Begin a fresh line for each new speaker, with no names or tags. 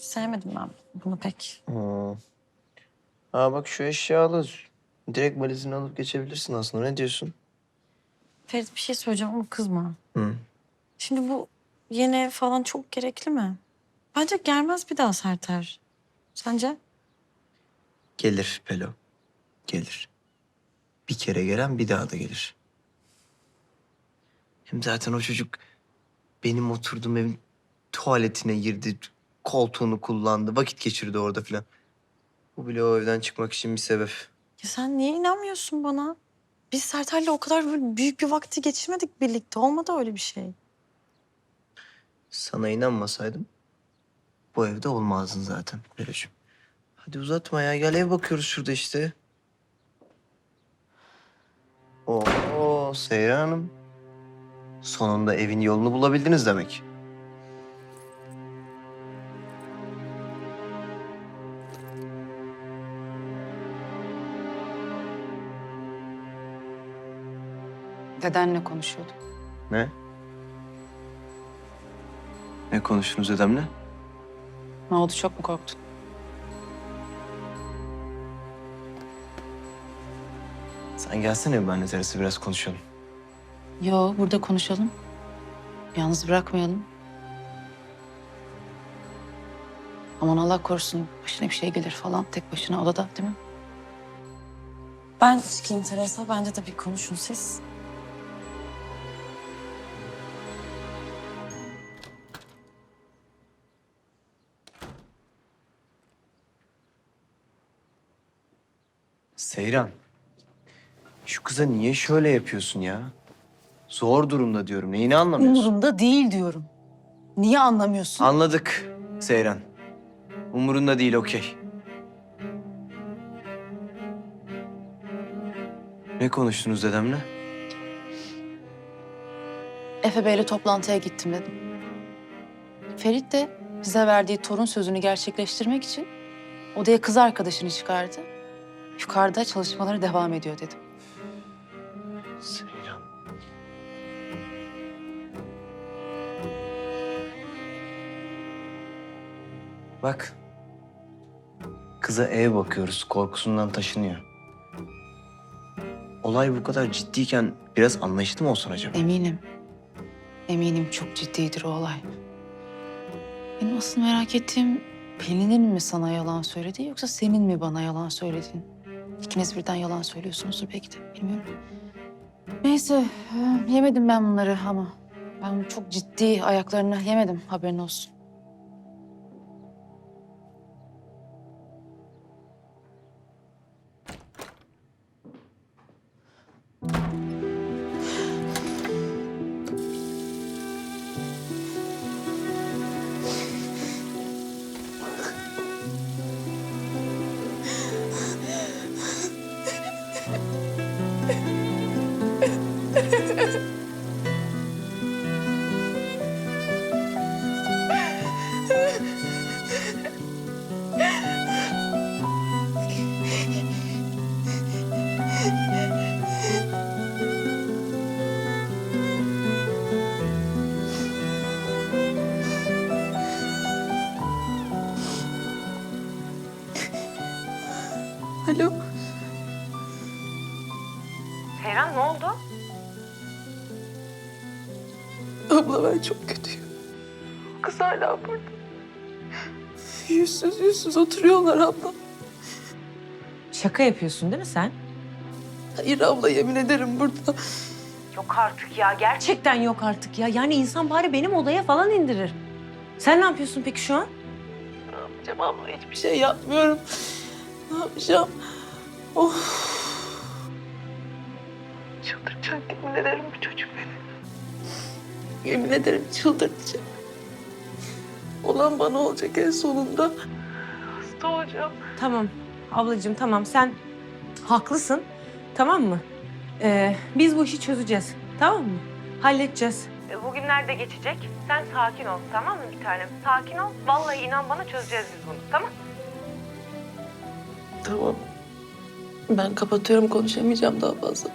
Sevmedim ben bunu pek.
Hmm. Aa bak şu eşyalı. Direkt valizini alıp geçebilirsin aslında. Ne diyorsun?
Ferit bir şey söyleyeceğim ama kızma.
Hı.
Şimdi bu yeni ev falan çok gerekli mi? Bence gelmez bir daha Serter. Sence?
Gelir Pelo. Gelir. Bir kere gelen bir daha da gelir. Hem zaten o çocuk benim oturduğum evin tuvaletine girdi. Koltuğunu kullandı. Vakit geçirdi orada filan. Bu bile o evden çıkmak için bir sebep.
Ya sen niye inanmıyorsun bana? Biz Serter'le o kadar böyle büyük bir vakti geçirmedik birlikte. Olmadı öyle bir şey.
Sana inanmasaydım bu evde olmazdın zaten Pelo'cum. Hadi uzatma ya. Gel ev bakıyoruz şurada işte. Oo Seyran Hanım. Sonunda evin yolunu bulabildiniz demek.
Dedenle konuşuyordum.
Ne? Ne konuştunuz dedemle?
Ne oldu çok mu korktun?
Sen gelsene bir benimle terası biraz konuşalım.
Yo burada konuşalım. Yalnız bırakmayalım. Aman Allah korusun başına bir şey gelir falan tek başına odada değil mi?
Ben çıkayım Teresa. Bence de bir konuşun siz.
Seyran. Şu kıza niye şöyle yapıyorsun ya? Zor durumda diyorum. Neyini anlamıyorsun?
Umurumda değil diyorum. Niye anlamıyorsun?
Anladık Seyran. Umurunda değil okey. Ne konuştunuz dedemle?
Efe Bey'le toplantıya gittim dedim. Ferit de bize verdiği torun sözünü gerçekleştirmek için odaya kız arkadaşını çıkardı. Yukarıda çalışmaları devam ediyor dedim.
Seyran. Bak. Kıza ev bakıyoruz. Korkusundan taşınıyor. Olay bu kadar ciddiyken biraz anlayışlı mı olsun acaba?
Eminim. Eminim çok ciddidir o olay. Benim asıl merak ettiğim Pelin'in mi sana yalan söyledi yoksa senin mi bana yalan söyledin? İkiniz birden yalan söylüyorsunuzdur belki de bilmiyorum. Neyse e, yemedim ben bunları ama ben çok ciddi ayaklarını yemedim haberin olsun. Alo.
Seyran ne oldu?
Abla ben çok kötüyüm. Kız hala burada. Yüzsüz yüzsüz oturuyorlar abla.
Şaka yapıyorsun değil mi sen?
Hayır abla yemin ederim burada.
Yok artık ya gerçekten yok artık ya. Yani insan bari benim odaya falan indirir. Sen ne yapıyorsun peki şu an?
Ne yapacağım abla hiçbir şey yapmıyorum. Ne yapacağım? Of. Çıldıracak yemin ederim bu çocuk beni. Yemin ederim çıldırtacak. Olan bana olacak en sonunda. Hasta olacağım.
Tamam ablacığım tamam sen haklısın tamam mı? Ee, biz bu işi çözeceğiz tamam mı? Halledeceğiz. Bugünler de geçecek. Sen sakin ol tamam mı bir tanem? Sakin ol. Vallahi inan bana çözeceğiz biz bunu tamam
Tamam. Ben kapatıyorum konuşamayacağım daha fazla.